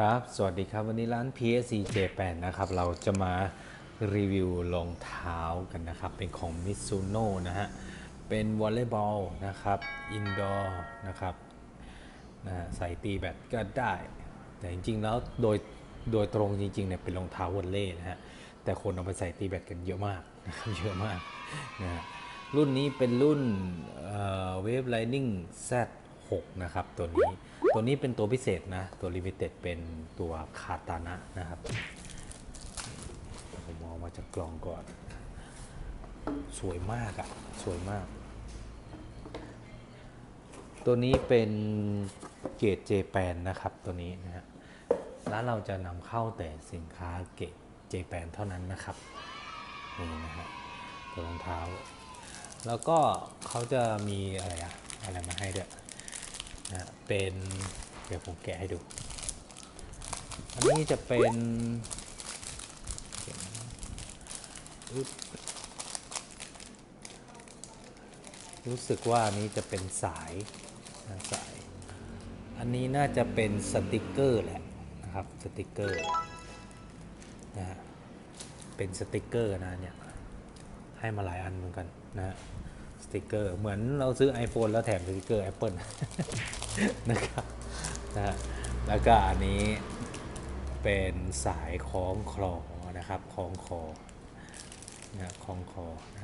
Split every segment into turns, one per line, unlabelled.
ครับ สวัสดีครับวันนี้ร้าน PSC J8 นะครับ เราจะมารีวิวรองเท้ากันนะครับ เป็นของ Mizuno นะฮะ เป็นวอลเลย์บอลนะครับ อินดอร์นะครับนะใส่ตีแบดก็ได้ แต่จริงๆแล้วโดยโดยตรงจริงๆเนี่ยเป็นรองเท้าวอลเลย์นะฮะ แต่คนเอาไปใส่ตีแบดกันเยอะมากนะครับเยอะมากนะฮะรุ่นนี้เป็นรุ่นเวฟไลนิ่ง Z6 นะครับตัวนี้ ตัวนี้เป็นตัวพิเศษนะ ตัวลิมิเต็ดเป็นตัวคาตานะนะครับผมมองมาจากกล่องก่อน สวยมากอะสวยมาก ตัวนี้เป็นเกรดเจแปนนะครับตัวนี้นะฮะร้านเราจะนำเข้าแต่สินค้าเกรดเจแปนเท่านั้นนะครับนี่นะฮะตัวรองเท้า แล้วก็เขาจะมีอะไรอะอะไรมาให้ด้วย นะเป็นเดี๋ยวผมแกะให้ดู อันนี้จะเป็นรู้สึกว่าอันนี้จะเป็นสายนะสาย อันนี้น่าจะเป็นสติกเกอร์แหละนะครับสติกเกอร์นะฮะเป็นสติกเกอร์นะเนี่ยให้มาหลายอันเหมือนกันนะฮะ ติกเกอร์ เหมือนเราซื้อ iPhone แล้วแถมสติกเกอร์ Apple นะครับนะแล้วก็อันนี้เป็นสายคล้องคลอนะครับคล้องคอนะคล้องคอนะ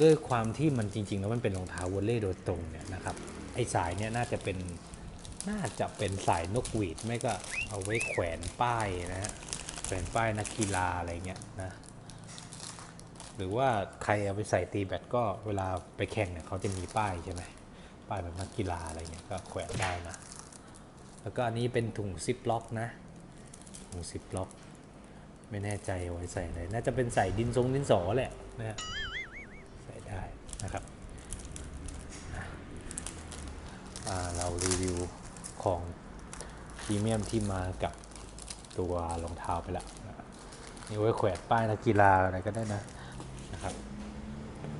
ด้วยความที่มันจริง ๆ แล้วมันเป็นรองเท้าวอลเล่โดยตรงเนี่ยนะครับไอ้สายเนี่ยน่าจะเป็นน่าจะเป็นสายนกหวีด ไม่ก็เอาไว้แขวนป้ายนะฮะ แขวนป้ายนักกีฬาอะไรเงี้ยนะหรือว่าใครเอาไปใส่ตีแบตก็เวลาไปแข่งเนี่ยเขาจะมีป้ายใช่ไหมป้ายแบบนักกีฬาอะไรเงี้ยก็แขวนได้นะแล้วก็อันนี้เป็นถุงซิปล็อกนะถุงซิปล็อก ไม่แน่ใจไว้ใส่อะไรน่าจะเป็นใส่ดินทรงดินสอแหละนะใส่ได้นะครับเรารีวิวของพรีเมียมที่มากับ ตัวรองเท้าไปแล้วนะนี่ไว้แขวนป้ายนักกีฬาอะไรก็ได้นะนะครับ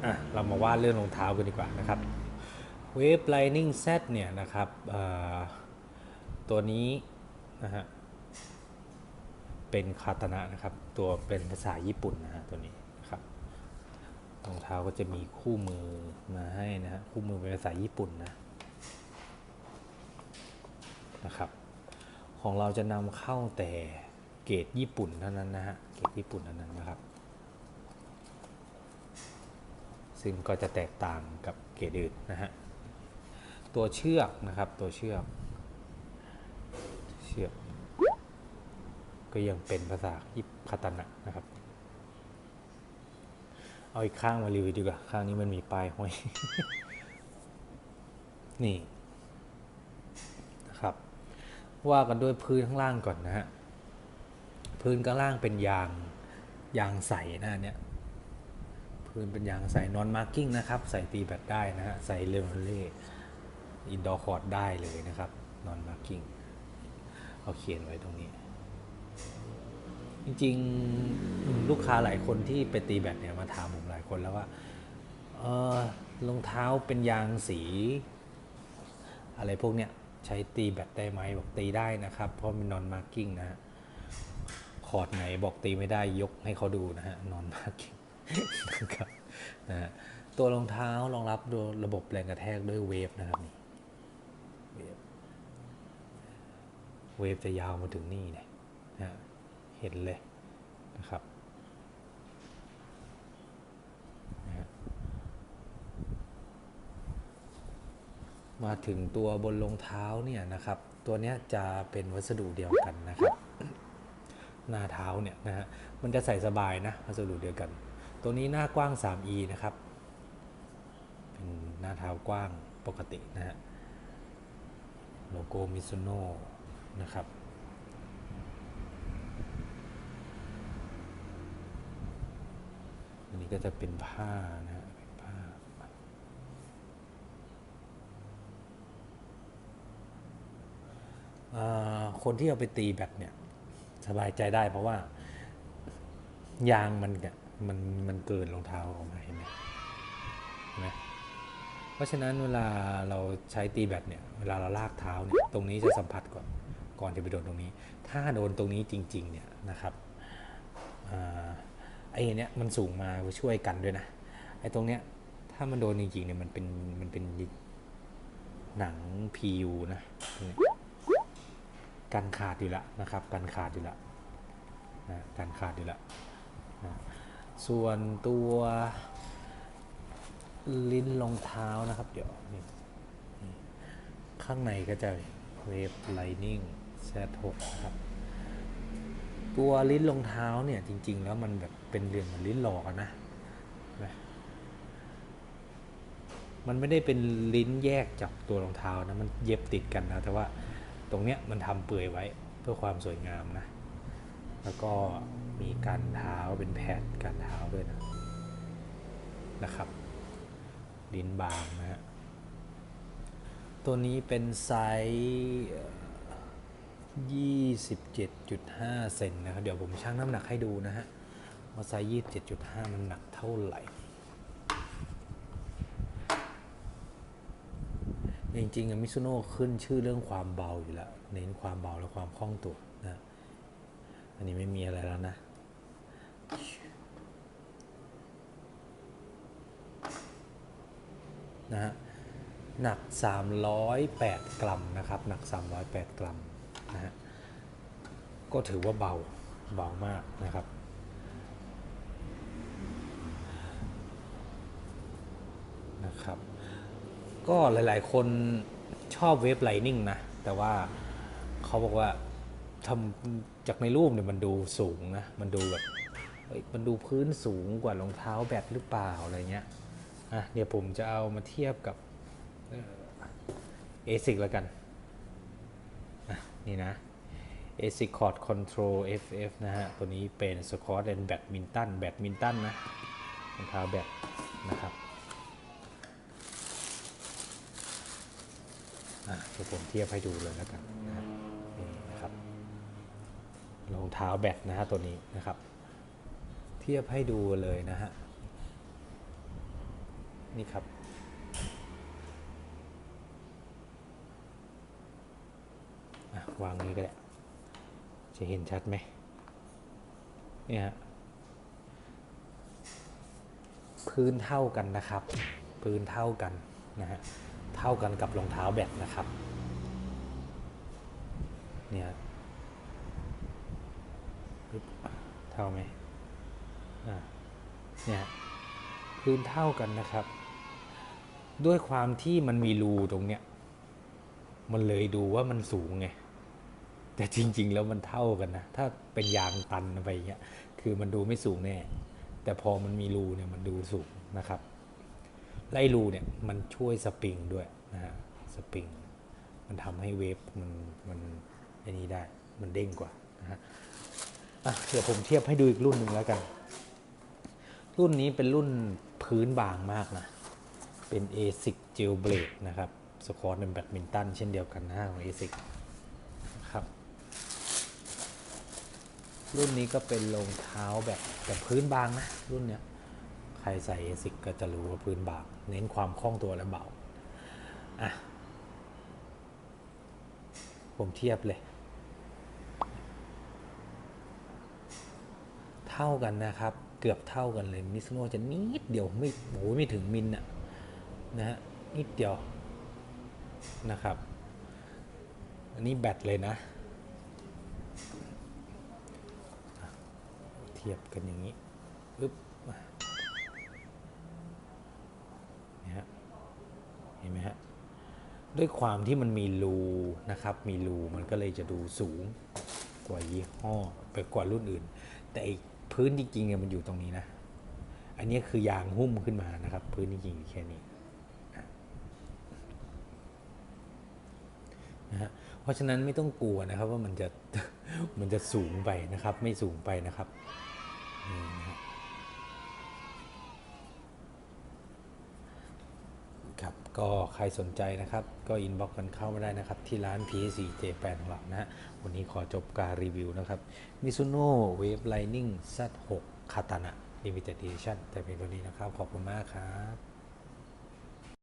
อะเรามาว่าเรื่องรองเท้ากันดีกว่านะครับเวฟไลนิ่งเซตเนี่ยนะครับตัวนี้นะฮะเป็นคาตนะนะครับ ตัวเป็นภาษาญี่ปุ่นนะฮะตัวนี้นะครับรองเท้าก็จะมีคู่มือมาให้นะฮะคู่มือเป็นภาษาญี่ปุ่นนะนะครับ ของเราจะนำเข้าแต่เกรดญี่ปุ่นเท่านั้นนะฮะเกรดญี่ปุ่นเท่านั้นนะครับ ซึ่งก็จะแตกต่างกับเกรดอื่นนะฮะตัวเชือกนะครับตัวเชือกเชือก ก็ยังเป็นภาษาญี่ปุ่นคาตานะนะครับเอาอีกข้างมารีวิวดีกว่า ข้างนี้มันมีป้ายห้อย นี่ ว่ากันด้วยพื้นข้างล่างก่อนนะฮะ พื้นข้างล่างเป็นยางยางใสนะเนี่ยพื้นเป็นยางใสนอนมาร์กิ้งนะครับ ใส่ตีแบตได้นะฮะ ใส่เลเวลเล่อินดอร์คอร์ดได้เลยนะครับนอนมาร์กิ้งเอาเขียนไว้ตรงนี้ จริงๆ ลูกค้าหลายคนที่ไปตีแบตเนี่ยมาถามผมหลายคนแล้วว่าเออรองเท้าเป็นยางสี อะไรพวกเนี้ย ใช้ตีแบตได้ไหมบอกตีได้นะครับ เพราะมันนอนมาร์กิ้งนะคอร์ดไหนบอกตีไม่ได้ยกให้เขาดูนะฮะนอนมาร์กิ้งนะครับนะฮะตัวรองเท้ารองรับโดยระบบแรงกระแทกด้วยเวฟนะครับนี่เวฟเวฟจะยาวมาถึงนี่เนี่ยนะฮะเห็นเลยนะครับนะฮะ มาถึงตัวบนรองเท้าเนี่ยนะครับ ตัวนี้จะเป็นวัสดุเดียวกันนะครับ หน้าเท้าเนี่ยนะฮะมันจะใส่สบายนะวัสดุเดียวกัน ตัวนี้หน้ากว้าง 3e นะครับ เป็นหน้าเท้ากว้างปกตินะฮะโลโก้มิซุโน่นะครับอันนี้ก็จะเป็นผ้านะฮะเป็นผ้า อ่า คนที่เอาไปตีแบตเนี่ยสบายใจได้เพราะว่ายางมันเนี่ยมันมันเกินรองเท้าออกมาเห็นไหมเห็นไหมเพราะฉะนั้นเวลาเราใช้ตีแบตเนี่ยเวลาเราลากเท้าเนี่ยตรงนี้จะสัมผัสก่อนก่อนจะไปโดนตรงนี้ ถ้าโดนตรงนี้จริงๆเนี่ยนะครับอไอ้เนี้ยมันสูงมาช่วยกันด้วยนะไอ้ตรงเนี้ยถ้ามันโดนจริงๆเนี่ยมันเป็นมันเป็นหนัง PU นะตรงนี้ กันขาดอยู่แล้วนะครับกันขาดอยู่แล้วนะกันขาดอยู่แล้วนะส่วนตัวลิ้นรองเท้านะครับเดี๋ยวนี่ข้างในก็จะเวฟไลนิ่ง Z6 นะครับ ตัวลิ้นรองเท้าเนี่ยจริง ๆ แล้วมันแบบเป็นเรื่องเหมือนลิ้นหลอกอะนะมมันไม่ได้เป็นลิ้นแยกจากตัวรองเท้านะ มันเย็บติดกันนะ แต่ว่า ตรงเนี้ยมันทำเปื่อยไว้เพื่อความสวยงามนะ แล้วก็มีการเท้าเป็นแพดการเท้าด้วยนะนะครับลิ้นบางนะฮะตัวนี้เป็นไซส์27.5 เซนนะครับ เดี๋ยวผมชั่งน้ำหนักให้ดูนะฮะว่าไซส์27.5 มันหนักเท่าไหร่ จริงๆมิซุโน่ขึ้นชื่อเรื่องความเบาอยู่แล้ว เน้นความเบาและความคล่องตัวนะ อันนี้ไม่มีอะไรแล้วนะ นะฮะ หนัก 308 กรัมนะครับ หนัก 308 กรัมนะฮะ ก็ถือว่าเบา เบามากนะครับนะครับ ก็หลาย ๆ คนชอบเวฟไลนิ่งนะ แต่ว่าเขาบอกว่าทำจากในรูปเนี่ยมันดูสูงนะ มันดูแบบมันดูพื้นสูงกว่ารองเท้าแบตหรือเปล่าอะไรเงี้ยอะเดี๋ยวผมจะเอามาเทียบกับเอซิกแล้วกันอะนี่นะ ASIC Cord Control FF นะฮะ ตัวนี้เป็น Squat and Badminton แบดมินตันนะรองเท้าแบดนะครับ อะ เดี๋ยวผมเทียบให้ดูเลยแล้วกันนะนี่นะครับรองเท้าแบดนะฮะตัวนี้นะครับ เทียบให้ดูเลยนะฮะนี่ครับวางนี้ก็ได้จะเห็นชัดไหมเนี่ยฮะพื้นเท่ากันนะครับ พื้นเท่ากันนะฮะ เท่ากันกับรองเท้าแบตนะครับเนี่ยเท่าไหมอ่าเนี่ยพื้นเท่ากันนะครับ ด้วยความที่มันมีรูตรงเนี้ยมันเลยดูว่ามันสูงไงแต่จริง ๆ แล้วมันเท่ากันนะ ถ้าเป็นยางตันไปอย่างเงี้ย คือมันดูไม่สูงแน่ แต่พอมันมีรูเนี่ยมันดูสูงนะครับ ไล่รูเนี่ยมันช่วยสปริงด้วยนะฮะสปริงมันทำให้เวฟมันมันไอ้นี้ได้มันเด้งกว่านะฮะอะเดี๋ยวผมเทียบให้ดูอีกรุ่นหนึ่งแล้วกัน รุ่นนี้เป็นรุ่นพื้นบางมากนะ เป็น ASIC Jailbreak นะครับสควอตเป็นแบดมินตันเช่นเดียวกันนะของ ASIC ครับ รุ่นนี้ก็เป็นรองเท้าแบบแบบพื้นบางนะ รุ่นเนี้ยใครใส่ ASIC ก็จะรู้ว่าพื้นบาง เน้นความคล่องตัวและเบาอะผมเทียบเลย เท่ากันนะครับ เกือบเท่ากันเลยมิสโนจะนิดเดียวไม่โอ้ยไม่ถึงมิลน่ะนะฮะนิดเดียวนะครับ อันนี้แบตเลยนะ เทียบกันอย่างนี้ปึ๊บนี่ฮะเห็นไหมฮะ ด้วยความที่มันมีรูนะครับ มีรูมันก็เลยจะดูสูงกว่ายี่ห้อไปกว่ารุ่นอื่น แต่อีกพื้นจริงๆเนี่ยมันอยู่ตรงนี้นะ อันนี้คือยางหุ้มขึ้นมานะครับ พื้นจริงๆแค่นี้นะฮะเพราะฉะนั้นไม่ต้องกลัวนะครับว่ามันจะมันจะสูงไปนะครับ ไม่สูงไปนะครับนี่นะฮะ ครับก็ใครสนใจนะครับ ก็อินบ็อกกันเข้ามาได้นะครับ ที่ร้าน PS4 J8 ของเรานะฮะวันนี้ขอจบการรีวิวนะครับ Mizuno Wave Lightning Z6 Katana Limited Edition แต่เป็นตัวนี้นะครับ ขอบคุณมากครับ